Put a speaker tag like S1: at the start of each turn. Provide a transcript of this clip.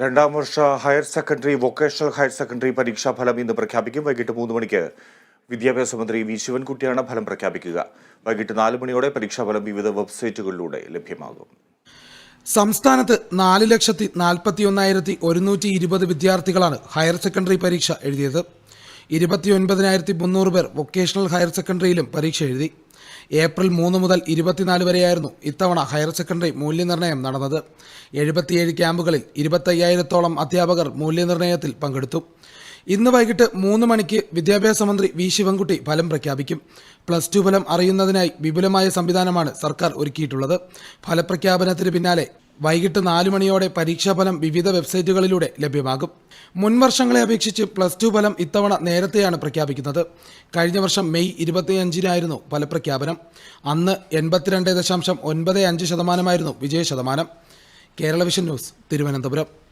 S1: രണ്ടാം വർഷ higher secondary vocational higher secondary പരീക്ഷാ ഫലം ഇന്ന് പ്രഖ്യാപിക്കും. വൈകിട്ട് മൂന്ന് മണിക്ക് വിദ്യാഭ്യാസ മന്ത്രി വി. ശിവൻകുട്ടിയാണ് ഫലം പ്രഖ്യാപിക്കുക. വൈകിട്ട് നാല് മണിയോടെ പരീക്ഷാഫലം വിവിധ വെബ്സൈറ്റുകളിലൂടെ ലഭ്യമാകും.
S2: സംസ്ഥാനത്ത് നാല് ലക്ഷത്തി നാൽപ്പത്തി ഒന്നായിരത്തി ഒരുന്നൂറ്റി ഇരുപത് വിദ്യാർത്ഥികളാണ് ഹയർ സെക്കൻഡറി പരീക്ഷ എഴുതിയത്. ഇരുപത്തി ഒൻപതിനായിരത്തി മുന്നൂറ് പേർ വൊക്കേഷണൽ ഹയർ സെക്കൻഡറിയിലും പരീക്ഷ എഴുതി. ഏപ്രിൽ മൂന്ന് മുതൽ ഇരുപത്തിനാല് വരെയായിരുന്നു ഇത്തവണ ഹയർ സെക്കൻഡറി മൂല്യനിർണയം നടന്നത്. എഴുപത്തിയേഴ് ക്യാമ്പുകളിൽ ഇരുപത്തയ്യായിരത്തോളം അധ്യാപകർ മൂല്യനിർണയത്തിൽ പങ്കെടുത്തു. ഇന്ന് വൈകിട്ട് മൂന്ന് മണിക്ക് വിദ്യാഭ്യാസ മന്ത്രി വി ശിവൻകുട്ടി ഫലം പ്രഖ്യാപിക്കും. പ്ലസ് ടു ഫലം അറിയുന്നതിനായി വിപുലമായ സംവിധാനമാണ് സർക്കാർ ഒരുക്കിയിട്ടുള്ളത്. ഫലപ്രഖ്യാപനത്തിന് പിന്നാലെ വൈകിട്ട് നാലു മണിയോടെ പരീക്ഷാഫലം വിവിധ വെബ്സൈറ്റുകളിലൂടെ ലഭ്യമാകും. മുൻ വർഷങ്ങളെ അപേക്ഷിച്ച് പ്ലസ് ടു ഫലം ഇത്തവണ നേരത്തെയാണ് പ്രഖ്യാപിക്കുന്നത്. കഴിഞ്ഞ വർഷം മെയ് ഇരുപത്തിയഞ്ചിനായിരുന്നു ഫലപ്രഖ്യാപനം. അന്ന് എൺപത്തിരണ്ട് ദശാംശം ഒൻപത് അഞ്ച് ശതമാനമായിരുന്നു വിജയ ശതമാനം കേരള വിഷൻ ന്യൂസ് തിരുവനന്തപുരം.